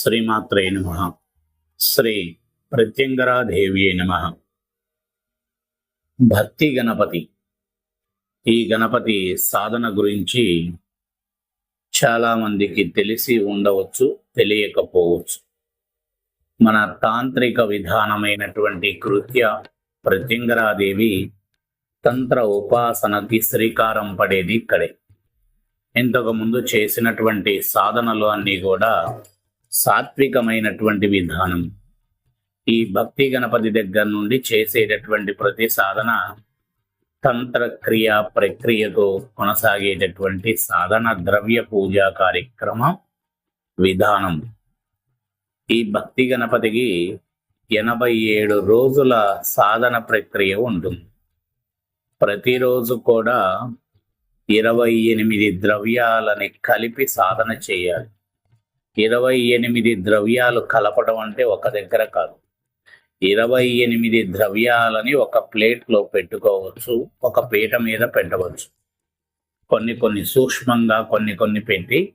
శ్రీమాత్రే నమ. శ్రీ ప్రత్యంగరాదేవి నమ. భక్తి గణపతి. ఈ గణపతి సాధన గురించి చాలా మందికి తెలిసి ఉండవచ్చు తెలియకపోవచ్చు. మన తాంత్రిక విధానమైనటువంటి కృత్య ప్రత్యంగరాదేవి తంత్ర ఉపాసనకి శ్రీకారం పడేది ఇక్కడే. ఇంతకు ముందు చేసినటువంటి సాధనలు అన్నీ కూడా సాత్వికమైనటువంటి విధానం. ఈ భక్తి గణపతి దగ్గర నుండి చేసేటటువంటి ప్రతి సాధన తంత్రక్రియ ప్రక్రియతో కొనసాగేటటువంటి సాధన ద్రవ్య పూజా కార్యక్రమ విధానం. ఈ భక్తి గణపతికి ఎనభై ఏడు రోజుల సాధన ప్రక్రియ ఉంటుంది. ప్రతిరోజు కూడా ఇరవై ఎనిమిది ద్రవ్యాలని కలిపి సాధన చేయాలి. ఇరవై ఎనిమిది ద్రవ్యాలు కలపడం అంటే ఒక దగ్గర కాదు. ఇరవై ఎనిమిది ద్రవ్యాలని ఒక ప్లేట్లో పెట్టుకోవచ్చు ఒక పీట మీద పెట్టవచ్చు. కొన్ని కొన్ని సూక్ష్మంగా కొన్ని కొన్ని పెట్టి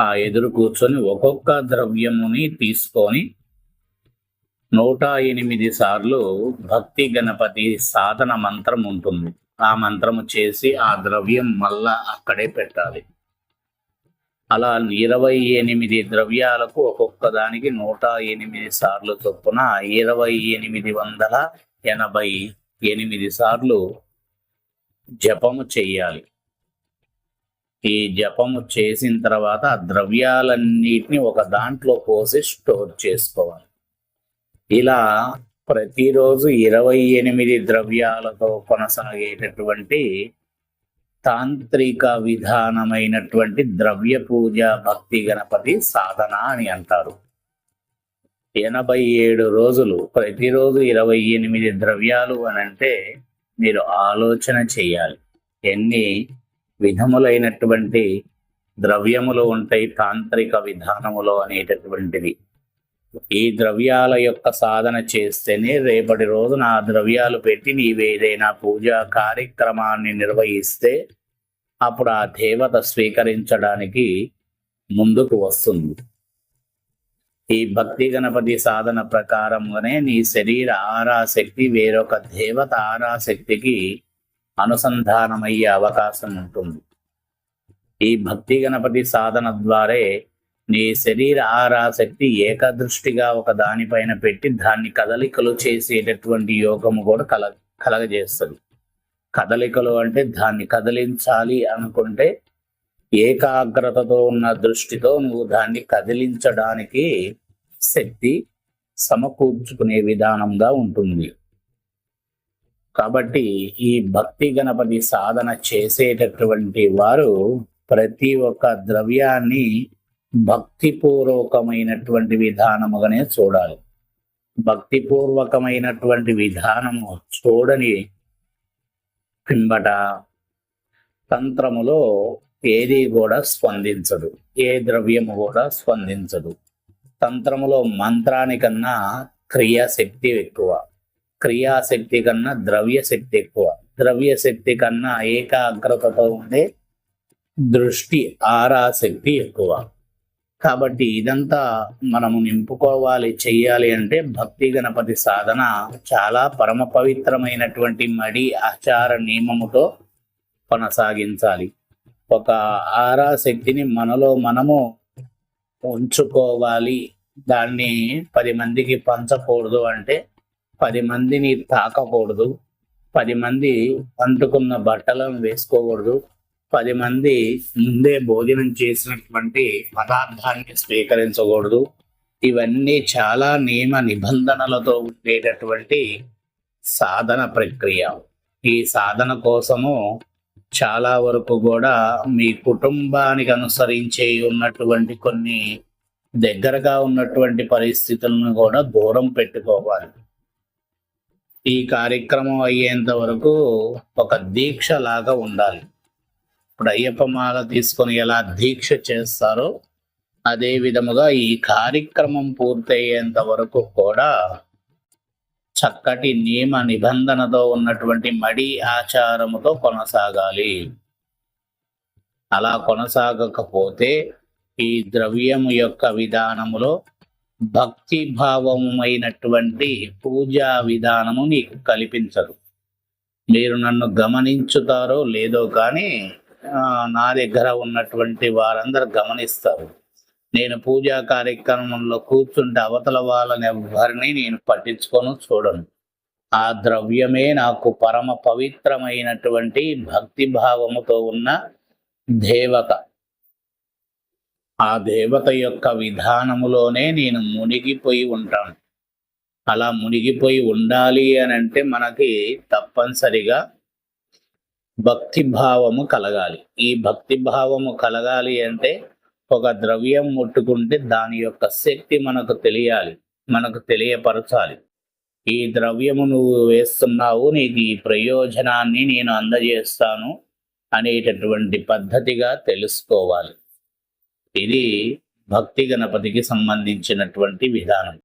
ఆ ఎదురు కూర్చొని ఒక్కొక్క ద్రవ్యముని తీసుకొని నూట ఎనిమిది సార్లు భక్తి గణపతి సాధన మంత్రం ఉంటుంది. ఆ మంత్రము చేసి ఆ ద్రవ్యం మళ్ళా అక్కడే పెట్టాలి. అలా ఇరవై ఎనిమిది ద్రవ్యాలకు ఒక్కొక్క దానికి నూట ఎనిమిది సార్లు చొప్పున ఇరవై ఎనిమిది వందల ఎనభై ఎనిమిది సార్లు జపము చెయ్యాలి ఈ జపము చేసిన తర్వాత ఆ ద్రవ్యాలన్నిటిని ఒక దాంట్లో పోసి స్టోర్ చేసుకోవాలి. ఇలా ప్రతిరోజు ఇరవై ఎనిమిది ద్రవ్యాలతో కొనసాగేటటువంటి తాంత్రిక విధానమైనటువంటి ద్రవ్య పూజ భక్తి గణపతి సాధన అని అంటారు. ఎనభై ఏడు రోజులు ప్రతిరోజు ఇరవై ఎనిమిది ద్రవ్యాలు అని అంటే మీరు ఆలోచన చేయాలి. ఎన్ని విధములైనటువంటి ద్రవ్యములు ఉంటాయి తాంత్రిక విధానములో అనేటటువంటిది ఈ ద్రవ్యాల యొక్క సాధన చేస్తేనే రేపటి రోజున ఆ ద్రవ్యాలు పెట్టి నీవేదైనా పూజా కార్యక్రమాన్ని నిర్వహిస్తే అప్పుడు ఆ దేవత స్వీకరించడానికి ముందుకు వస్తుంది. ఈ భక్తి గణపతి సాధన ప్రకారంగానే నీ శరీర ఆరాశక్తి వేరొక దేవత ఆరాశక్తికి అనుసంధానమయ్యే అవకాశం ఉంటుంది. ఈ భక్తి గణపతి సాధన ద్వారే నీ శరీర ఆరాశక్తి ఏకదృష్టిగా ఒక దానిపైన పెట్టి దాన్ని కదలికలు చేసేటటువంటి యోగము కూడా కల కలగజేస్తుంది. కదలికలు అంటే దాన్ని కదిలించాలి అనుకుంటే ఏకాగ్రతతో ఉన్న దృష్టితో నువ్వు దాన్ని కదిలించడానికి శక్తి సమకూర్చుకునే విధానంగా ఉంటుంది. కాబట్టి ఈ భక్తి గణపతి సాధన చేసేటటువంటి వారు ప్రతి ఒక్క ద్రవ్యాన్ని భక్తిపూర్వకమైనటువంటి విధానముగానే చూడాలి. భక్తిపూర్వకమైనటువంటి విధానము చూడని పిమ్మట తంత్రములో ఏది కూడా స్పందించదు. ఏ ద్రవ్యము కూడా స్పందించదు. తంత్రములో మంత్రానికన్నా క్రియాశక్తి ఎక్కువ. క్రియాశక్తి కన్నా ద్రవ్య శక్తి ఎక్కువ. ద్రవ్య శక్తి కన్నా ఏకాగ్రతతో ఉండే దృష్టి ఆరాశక్తి ఎక్కువ. కాబట్టి ఇదంతా మనము నింపుకోవాలి చెయ్యాలి అంటే భక్తి గణపతి సాధన చాలా పరమ పవిత్రమైనటువంటి మడి ఆచార నియమముతో కొనసాగించాలి. ఒక ఆరా శక్తిని మనలో మనము ఉంచుకోవాలి. దాన్ని పది మందికి పంచకూడదు అంటే పది మందిని తాకకూడదు. పది మంది అంటుకున్న బట్టలను వేసుకోకూడదు. పది మంది ముందే భోజనం చేసినటువంటి పదార్థాన్ని స్వీకరించకూడదు. ఇవన్నీ చాలా నియమ నిబంధనలతో ఉండేటటువంటి సాధన ప్రక్రియ. ఈ సాధన కోసము చాలా వరకు కూడా మీ కుటుంబానికి అనుసరించే ఉన్నటువంటి కొన్ని దగ్గరగా ఉన్నటువంటి పరిస్థితులను కూడా దూరం పెట్టుకోవాలి. ఈ కార్యక్రమం అయ్యేంత వరకు ఒక దీక్ష లాగా ఉండాలి. ఇప్పుడు అయ్యప్ప మాల తీసుకొని ఎలా దీక్ష చేస్తారో అదే విధముగా ఈ కార్యక్రమం పూర్తయ్యేంత వరకు కూడా చక్కటి నియమ నిబంధనతో ఉన్నటువంటి మడి ఆచారముతో కొనసాగాలి. అలా కొనసాగకపోతే ఈ ద్రవ్యము యొక్క విధానములో భక్తి భావమైనటువంటి పూజా విధానము నీకు కల్పించదు. మీరు నన్ను గమనించుతారో లేదో కానీ నా దగ్గర ఉన్నటువంటి వారందరూ గమనిస్తారు. నేను పూజా కార్యక్రమంలో కూర్చుంటే అవతల వాళ్ళని ఎవరిని నేను పట్టించుకొని చూడను. ఆ ద్రవ్యమే నాకు పరమ పవిత్రమైనటువంటి భక్తి భావముతో ఉన్న దేవత. ఆ దేవత యొక్క విధానములోనే నేను మునిగిపోయి ఉంటాను. అలా మునిగిపోయి ఉండాలి అని అంటే మనకి తప్పనిసరిగా భక్తి భావము కలగాలి. ఈ భక్తి భావము కలగాలి అంటే ఒక ద్రవ్యం ముట్టుకుంటే దాని యొక్క శక్తి మనకు తెలియాలి. మనకు తెలియపరచాలి. ఈ ద్రవ్యము నువ్వు వేస్తున్నావు నీకు ఈ ప్రయోజనాన్ని నేను అందజేస్తాను అనేటటువంటి పద్ధతిగా తెలుసుకోవాలి. ఇది భక్తి గణపతికి సంబంధించినటువంటి విధానం.